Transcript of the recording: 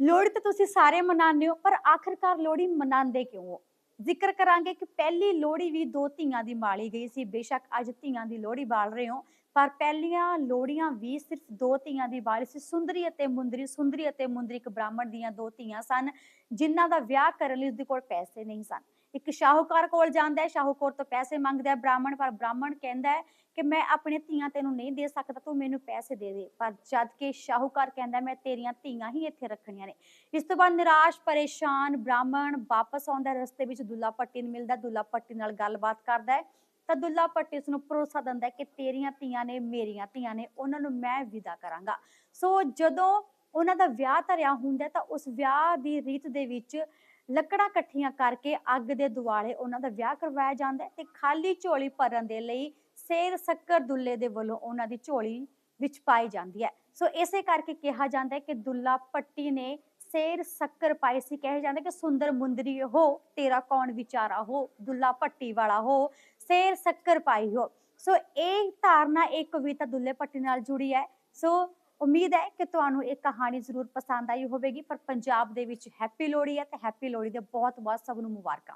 ਲੋਹੜੀ ਤਾਂ ਤੁਸੀਂ ਸਾਰੇ ਮਨਾਉਂਦੇ ਹੋ, ਪਰ ਆਖਿਰਕਾਰ ਲੋਹੜੀ ਮਨਾਉਂਦੇ ਕਿਉਂ ਹੋ? ਜ਼ਿਕਰ ਕਰਾਂਗੇ ਕਿ ਪਹਿਲੀ ਲੋਹੜੀ ਵੀ ਦੋ ਧੀਆਂ ਦੀ ਮਾਲੀ ਗਈ ਸੀ। ਬੇਸ਼ੱਕ ਅੱਜ ਧੀਆਂ ਦੀ ਲੋਹੜੀ ਬਾਲ ਰਹੇ ਹੋ, ਪਰ ਪਹਿਲੀਆਂ ਲੋਹੜੀਆਂ ਵੀ ਸਿਰਫ ਦੋ ਧੀਆਂ ਦੀ ਬਾਲੀ ਸੀ। ਸੁੰਦਰੀ ਅਤੇ ਮੁੰਦਰੀ, ਸੁੰਦਰੀ ਅਤੇ ਮੁੰਦਰੀ ਇੱਕ ਬ੍ਰਾਹਮਣ ਦੀਆਂ ਦੋ ਧੀਆਂ ਸਨ, ਜਿਨ੍ਹਾਂ ਦਾ ਵਿਆਹ ਕਰਨ ਲਈ ਉਸਦੇ ਕੋਲ ਪੈਸੇ ਨਹੀਂ ਸਨ। ਇੱਕ ਸ਼ਾਹੂਕਾਰ ਕੋਲ ਜਾਂਦਾ ਹੈ, ਸ਼ਾਹੂਕਾਰ ਤੋਂ ਪੈਸੇ ਮੰਗਦਾ ਹੈ, ਬ੍ਰਾਹਮਣ ਪਰ ਬ੍ਰਾਹਮਣ ਕਹਿੰਦਾ ਹੈ ਕਿ ਮੈਂ ਆਪਣੇ ਧੀਆਂ ਤੈਨੂੰ ਨਹੀਂ ਦੇ ਸਕਦਾ, ਤੂੰ ਮੈਨੂੰ ਪੈਸੇ ਦੇ ਦੇ। ਪਰ ਜਦ ਕਿ ਸ਼ਾਹੂਕਾਰ ਕਹਿੰਦਾ, ਮੈਂ ਤੇਰੀਆਂ ਧੀਆਂ ਹੀ ਇੱਥੇ ਰੱਖਣੀਆਂ ਨੇ। ਇਸ ਤੋਂ ਬਾਅਦ ਨਿਰਾਸ਼, ਪਰੇਸ਼ਾਨ ਬ੍ਰਾਹਮਣ ਵਾਪਸ ਆਉਂਦਾ ਰਸਤੇ ਵਿੱਚ ਦੁੱਲਾ ਪੱਟੀ ਨੂੰ ਮਿਲਦਾ ਦੁੱਲਾ ਪੱਟੀ ਨਾਲ ਗੱਲਬਾਤ ਕਰਦਾ ਹੈ। ਤਾਂ ਦੁੱਲਾ ਪੱਟੀ ਉਸ ਨੂੰ ਭਰੋਸਾ ਦਿੰਦਾ ਕਿ ਤੇਰੀਆਂ ਧੀਆਂ ਨੇ, ਮੇਰੀਆਂ ਧੀਆਂ ਨੇ, ਉਹਨਾਂ ਨੂੰ ਮੈਂ ਵਿਦਾ ਕਰਾਂਗਾ। ਸੋ ਜਦੋਂ ਉਹਨਾਂ ਦਾ ਵਿਆਹ ਧਰਿਆ ਹੁੰਦਾ ਤਾਂ ਉਸ ਵਿਆਹ ਦੀ ਰੀਤ ਦੇ ਵਿੱਚ ਲੱਕੜਾਂ ਇਕੱਠੀਆਂ ਕਰਕੇ ਅੱਗ ਦੇ ਦੁਆਲੇ ਉਹਨਾਂ ਦਾ ਵਿਆਹ ਕਰਵਾਇਆ ਜਾਂਦਾ ਤੇ ਖਾਲੀ ਝੋਲੀ ਭਰਨ ਦੇ ਲਈ ਸੇਰ ਸ਼ੱਕਰ ਦੁੱਲੇ ਦੇ ਵੱਲੋਂ ਉਹਨਾਂ ਦੀ ਝੋਲੀ ਵਿੱਚ ਪਾਈ ਜਾਂਦੀ ਹੈ। ਸੋ ਇਸੇ ਕਰਕੇ ਕਿਹਾ ਜਾਂਦਾ ਹੈ ਕਿ ਦੁੱਲਾ ਪੱਟੀ ਨੇ ਸੇਰ ਸ਼ੱਕਰ ਪਾਈ ਸੀ। ਕਿਹਾ ਜਾਂਦਾ ਕਿ ਸੁੰਦਰ ਮੁੰਦਰੀ ਹੋ, ਤੇਰਾ ਕੌਣ ਵਿਚਾਰਾ ਹੋ? ਦੁੱਲਾ ਪੱਟੀ ਵਾਲਾ ਹੋ, ਸੇਰ ਸ਼ੱਕਰ ਪਾਈ ਹੋ। ਸੋ ਇਹ ਧਾਰਨਾ, ਇਹ ਕਵਿਤਾ ਦੁੱਲੇ ਪੱਟੀ ਨਾਲ ਜੁੜੀ ਹੈ। ਸੋ ਉਮੀਦ ਹੈ ਕਿ ਤੁਹਾਨੂੰ ਇਹ ਕਹਾਣੀ ਜ਼ਰੂਰ ਪਸੰਦ ਆਈ ਹੋਵੇਗੀ, ਪਰ ਪੰਜਾਬ ਦੇ ਵਿੱਚ ਹੈਪੀ ਲੋਹੜੀ ਹੈ ਤੇ ਹੈਪੀ ਲੋਹੜੀ ਦੇ ਬਹੁਤ ਬਹੁਤ ਸਭ ਨੂੰ ਮੁਬਾਰਕਾਂ।